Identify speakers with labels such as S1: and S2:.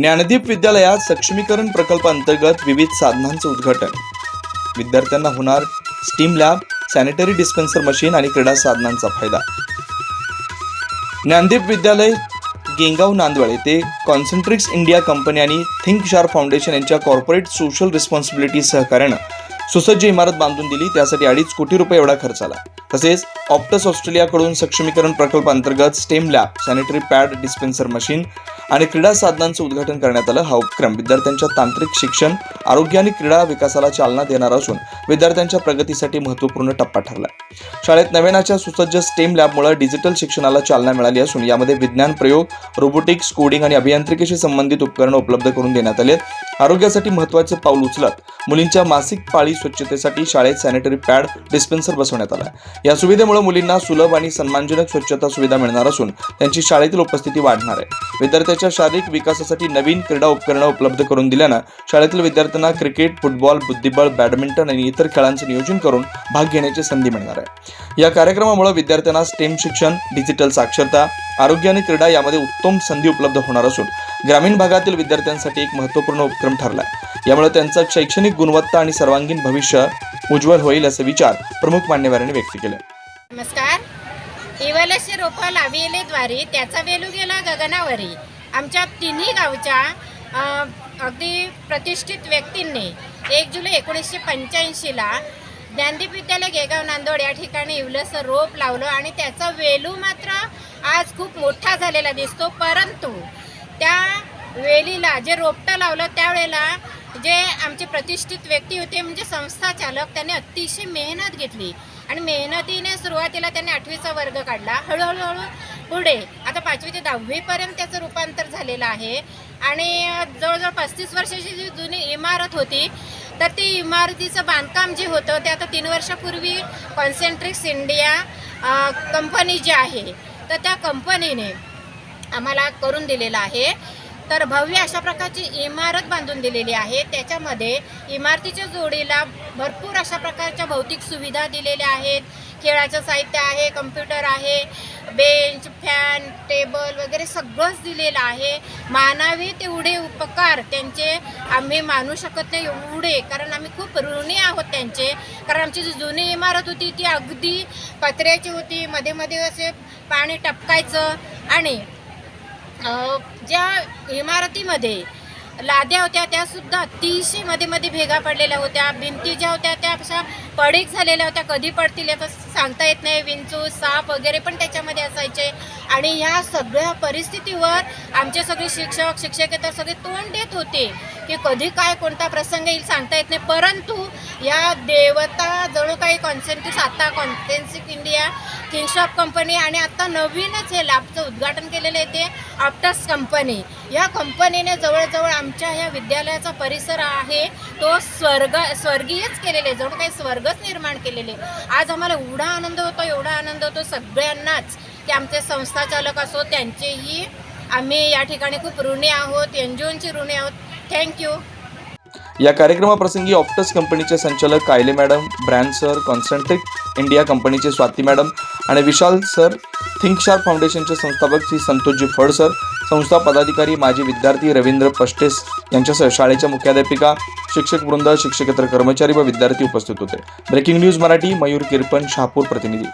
S1: ज्ञानदीप विद्यालयात सक्षमीकरण प्रकल्पांतर्गत विविध साधनांचं उद्घाटन. विद्यार्थ्यांना होणार steam lab sanitary dispenser machine आणि क्रीडा साधनांचा फायदा. ज्ञानदीप विद्यालय गेंगाव नांदवळ येथे कॉन्सन्ट्रिक्स इंडिया कंपनी आणि थिंक शार फाउंडेशन यांच्या कॉर्पोरेट सोशल रिस्पॉन्सिबिलिटी सहकार्यानं सुसज्ज इमारत बांधून दिली त्यासाठी अडीच कोटी रुपये एवढा खर्च आला. तसेच ऑप्टस ऑस्ट्रेलियाकडून सक्षमीकरण प्रकल्प अंतर्गत stem lab sanitary pad dispenser machine आणि क्रीडा साधनांचं उद्घाटन करण्यात आलं. हा उपक्रम विद्यार्थ्यांच्या तांत्रिक शिक्षण आरोग्य आणि क्रीडा विकासाला चालना देणार असून विद्यार्थ्यांच्या प्रगतीसाठी महत्त्वपूर्ण टप्पा ठरला शाळेत नव्यानाच्या सुसज्ज स्टेम लॅबमुळे डिजिटल शिक्षणाला चालना मिळाली असून यामध्ये विज्ञान प्रयोग रोबोटिक्स कोडिंग आणि अभियांत्रिकीशी संबंधित उपकरणं उपलब्ध करून देण्यात आले आरोग्यासाठी महत्त्वाचे पाऊल उचलत मुलींच्या मासिक पाळी स्वच्छतेसाठी शाळेत सॅनिटरी पॅड डिस्पेन्सर बसवण्यात आला. या सुविधेमुळे मुलींना सुलभ आणि सन्मानजनक स्वच्छता सुविधा मिळणार असून त्यांची शाळेतील उपस्थिती वाढणार आहे. विद्यार्थ्यांच्या शारीरिक विकासासाठी नवीन क्रीडा उपकरणं उपलब्ध करून दिल्यानं शाळेतील विद्यार्थ्यांना क्रिकेट फुटबॉल बुद्धिबळ बॅडमिंटन आणि इतर खेळांचं नियोजन करून भाग घेण्याची संधी मिळणार आहे. या कार्यक्रमामुळे विद्यार्थ्यांना स्टेम शिक्षण डिजिटल साक्षरता आरोग्य आणि क्रीडा यामध्ये उत्तम संधी उपलब्ध होणार असून ग्रामीण भागातील विद्यार्थ्यांसाठी एक महत्त्वपूर्ण उपक्रम ठरला आहे यामुळे त्यांचा शैक्षणिक गुणवत्ता आणि सर्वांगीण भविष्य उज्ज्वल होईल असे विचार प्रमुख मान्यवरांनी व्यक्त केले.
S2: नमस्कार. इवलशी रोपं लाविलेद्वारे त्याचा वेलू गेला गगनावरी. आमच्या तिन्ही गावच्या अगदी प्रतिष्ठित व्यक्तींनी एक जुलै एकोणीसशे पंच्याऐंशीला ज्ञानदीप विद्यालय गेगाव नांदोड या ठिकाणी इवलंसं रोप लावलं आणि त्याचा वेलू मात्र आज खूप मोठा झालेला दिसतो. परंतु त्या वेलीला जे रोपटं लावलं त्यावेळेला जे आमचे प्रतिष्ठित व्यक्ती होते म्हणजे संस्था चालक त्यांनी अतिशय मेहनत घेतली. आणि मेहनतीने सुरुवातीला त्यांनी आठवीचा वर्ग काढला. हळूहळूहळू पुढे आता पाचवी ते दहावीपर्यंत त्याचं रूपांतर झालेलं आहे. आणि जवळजवळ पस्तीस वर्षाची जी जुनी इमारत होती तर ती इमारतीचं बांधकाम जे होतं ते आता तीन वर्षापूर्वी कॉन्सेंट्रिक्स इंडिया कंपनी जी आहे तर त्या कंपनीने आम्हाला करून दिलेलं आहे. तर भव्य अशा प्रकारची इमारत बांधून दिलेली आहे. त्याच्यामध्ये इमारतीच्या जोडीला भरपूर अशा प्रकारच्या भौतिक सुविधा दिलेल्या आहेत. खेळाचं साहित्य आहे कम्प्युटर आहे बेंच फॅन टेबल वगैरे सगळंच दिलेलं आहे. मानावे तेवढे उपकार त्यांचे आम्ही मानू शकत नाही एवढे कारण आम्ही खूप ऋणी आहोत त्यांचे. कारण आमची जी जुनी इमारत होती ती अगदी पत्र्याची होती. मध्ये मध्ये असे पाणी टपकायचं आणि ज्या इमारतीमध्ये लाद्या होत्या त्या सुद्धा अतिशयमध्ये मध्ये भेगा पडलेल्या होत्या. भिंती ज्या होत्या त्या अशा पडीक झालेल्या होत्या. कधी पडतील याचं सांगता येत नाही. विंचू साप वगैरे पण त्याच्यामध्ये असायचे. आणि ह्या सगळ्या परिस्थितीवर आमचे सगळे शिक्षक शिक्षकेतर सगळे तोंड देत होते की कधी काय कोणता प्रसंग येईल सांगता येत नाही. परंतु या देवता जणू काही कॉन्सेंट्रिक्स आता कॉन्सेन्ट्रिक इंडिया किंगशॉप कंपनी आणि आता नवीनच हे लॅबचं उद्घाटन केलेलं आहे ते ऑप्टस कंपनी या कंपनीने जवळजवळ आम आमच्या ह्या विद्यालयाचा परिसर आहे तो स्वर्ग स्वर्गीयच केलेले जणू काही स्वर्गच निर्माण केलेले. आज आम्हाला एवढा आनंद होतो एवढा आनंद होतो सगळ्यांनाच की आमचे संस्थाचालक असो त्यांचेही आम्ही या ठिकाणी खूप ऋणी आहोत एन जी ओंची ऋणी आहोत. थँक्यू
S1: या कार्यक्रमाप्रसंगी ऑप्टस कंपनीचे संचालक Kyle madam Brand sir Concentrix India कंपनीचे स्वाती मॅडम आणि विशाल सर थिंकशार फाउंडेशनचे संस्थापक श्री संतोषजी फड सर संस्था पदाधिकारी माजी विद्यार्थी रवींद्र पष्टेस यांच्यासह शाळेच्या मुख्याध्यापिका शिक्षक वृंद शिक्षकेतर कर्मचारी व विद्यार्थी उपस्थित होते. ब्रेकिंग न्यूज मराठी मयूर किरपन शहापूर प्रतिनिधी.